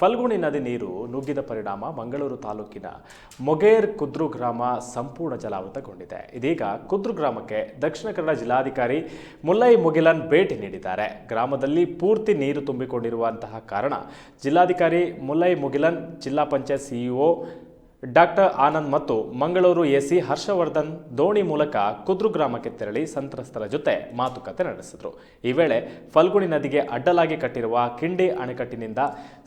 ಫಲ್ಗುಣಿ ನದಿ ನೀರು ನುಗ್ಗಿದ ಪರಿಣಾಮ ಮಂಗಳೂರು ತಾಲೂಕಿನ ಮೊಗೇರ್ ಕುದ್ರು ಗ್ರಾಮ ಸಂಪೂರ್ಣ ಜಲಾವೃತಗೊಂಡಿದೆ. ಇದೀಗ ಕುದ್ರು ಗ್ರಾಮಕ್ಕೆ ದಕ್ಷಿಣ ಕನ್ನಡ ಜಿಲ್ಲಾಧಿಕಾರಿ ಮುಲ್ಲೈ ಮುಗಿಲನ್ ಭೇಟಿ ನೀಡಿದ್ದಾರೆ. ಗ್ರಾಮದಲ್ಲಿ ಪೂರ್ತಿ ನೀರು ತುಂಬಿಕೊಂಡಿರುವಂತಹ ಕಾರಣ ಜಿಲ್ಲಾಧಿಕಾರಿ ಮುಲ್ಲೈ ಮುಗಿಲನ್, ಜಿಲ್ಲಾ ಪಂಚಾಯತ್ ಸಿಇಒ ಡಾಕ್ಟರ್ ಆನಂದ್ ಮತ್ತು ಮಂಗಳೂರು ಎಸಿ ಹರ್ಷವರ್ಧನ್ ದೋಣಿ ಮೂಲಕ ಕುದ್ರು ಗ್ರಾಮಕ್ಕೆ ತೆರಳಿ ಸಂತ್ರಸ್ತರ ಜೊತೆ ಮಾತುಕತೆ ನಡೆಸಿದರು. ಈ ವೇಳೆ ಫಲ್ಗುಣಿ ನದಿಗೆ ಅಡ್ಡಲಾಗಿ ಕಟ್ಟಿರುವ ಕಿಂಡಿ ಅಣೆಕಟ್ಟಿನಿಂದ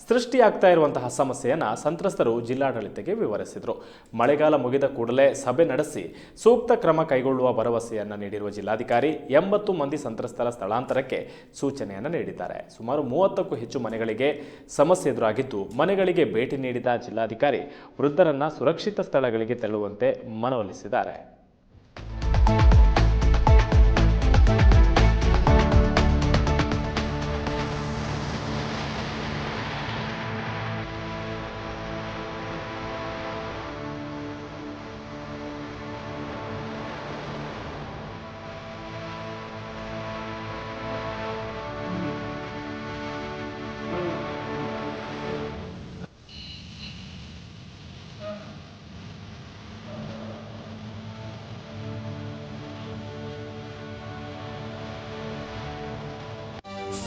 ಸೃಷ್ಟಿಯಾಗ್ತಾ ಇರುವಂತಹ ಸಮಸ್ಯೆಯನ್ನು ಸಂತ್ರಸ್ತರು ಜಿಲ್ಲಾಡಳಿತಕ್ಕೆ ವಿವರಿಸಿದರು. ಮಳೆಗಾಲ ಮುಗಿದ ಕೂಡಲೇ ಸಭೆ ನಡೆಸಿ ಸೂಕ್ತ ಕ್ರಮ ಕೈಗೊಳ್ಳುವ ಭರವಸೆಯನ್ನು ನೀಡಿರುವ ಜಿಲ್ಲಾಧಿಕಾರಿ ಎಂಬತ್ತು ಮಂದಿ ಸಂತ್ರಸ್ತರ ಸ್ಥಳಾಂತರಕ್ಕೆ ಸೂಚನೆಯನ್ನು ನೀಡಿದ್ದಾರೆ. ಸುಮಾರು ಮೂವತ್ತಕ್ಕೂ ಹೆಚ್ಚು ಮನೆಗಳಿಗೆ ಸಮಸ್ಯೆ ಎದುರಾಗಿದ್ದು ಮನೆಗಳಿಗೆ ಭೇಟಿ ನೀಡಿದ ಜಿಲ್ಲಾಧಿಕಾರಿ, ವೃದ್ಧರನ್ನ ಸುರಕ್ಷಿತ ಸ್ಥಳಗಳಿಗೆ ತೆರಳುವಂತೆ ಮನವೊಲಿಸಿದ್ದಾರೆ.